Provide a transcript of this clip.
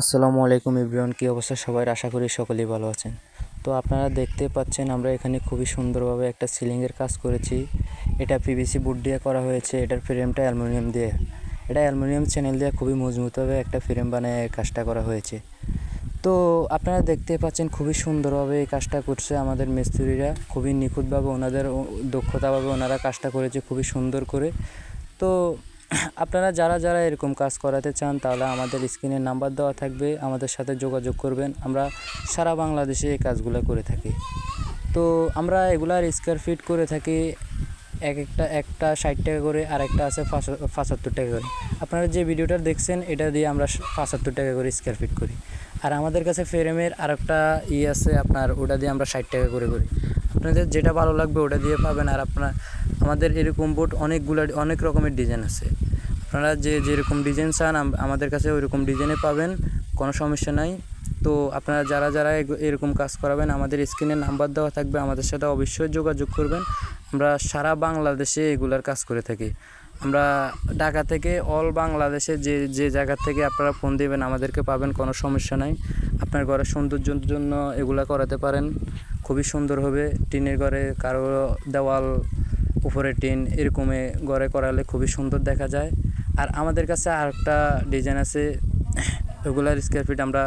আসসালামু আলাইকুম ইব্রিয়ন কী অবস্থা সবাই? আশা করি সকলেই ভালো আছেন। তো আপনারা দেখতে পাচ্ছেন আমরা এখানে খুবই সুন্দরভাবে একটা সিলিংয়ের কাজ করেছি। এটা পিভিসি বুট দিয়ে করা হয়েছে, এটার ফ্রেমটা অ্যালুমিনিয়াম দিয়ে। এটা অ্যালুমিনিয়াম চ্যানেল দিয়ে খুবই মজবুতভাবে একটা ফ্রেম বানিয়ে কাজটা করা হয়েছে। তো আপনারা দেখতে পাচ্ছেন খুবই সুন্দরভাবে এই কাজটা করছে আমাদের মিস্ত্রিরা। খুবই নিখুঁতভাবে ওনাদের দক্ষতাভাবে ওনারা কাজটা করেছে, খুবই সুন্দর করে। তো আপনারা যারা যারা এরকম কাজ করাতে চান, তাহলে আমাদের স্ক্রিনের নাম্বার দেওয়া থাকবে। আমাদের সাথে যোগাযোগ করবেন। আমরা সারা বাংলাদেশে এই কাজগুলো করে থাকি। তো আমরা এগুলার স্কোয়ার ফিট করে থাকি। এক একটা একটা ষাট টাকা করে আর একটা আছে পাঁচ- পঁচাত্তর টাকা করে। আপনারা যে ভিডিওটা দেখছেন, এটা দিয়ে আমরা পঁচাত্তর টাকা করে স্কোয়ার ফিট করি। আর আমাদের কাছে ফ্রেমের আর একটা ই আছে আপনার, ওটা দিয়ে আমরা ষাট টাকা করে করি। আপনাদের যেটা ভালো লাগবে ওটা দিয়ে পাবেন। আর আপনার, আমাদের এরকম বোর্ড অনেকগুলো, অনেক রকমের ডিজাইন আছে। আপনারা যে যেরকম ডিজাইন চান, আম- আমাদের কাছে ওইরকম ডিজাইনে পাবেন, কোনো সমস্যা নাই। তো আপনারা যারা যারা এরকম কাজ করাবেন, আমাদের স্ক্রিনে নাম্বার দেওয়া থাকবে, আমাদের সাথে অবশ্যই যোগাযোগ করবেন। আমরা সারা বাংলাদেশে এগুলার কাজ করে থাকি। আমরা ঢাকা থেকে অল বাংলাদেশে যে যে জায়গা থেকে আপনারা ফোন দেবেন, আমাদেরকে পাবেন, কোনো সমস্যা নাই। আপনার ঘরের সৌন্দর্যের জন্য এগুলা করাতে পারেন। খুবই সুন্দর হবে। টিনের ঘরে কারও দেওয়াল, উপরে টিন এরকমে ঘরে করালে খুবই সুন্দর দেখা যায়। আর আমাদের কাছে আরেকটা ডিজাইন আছে রেগুলার স্কোয়ার ফিট আমরা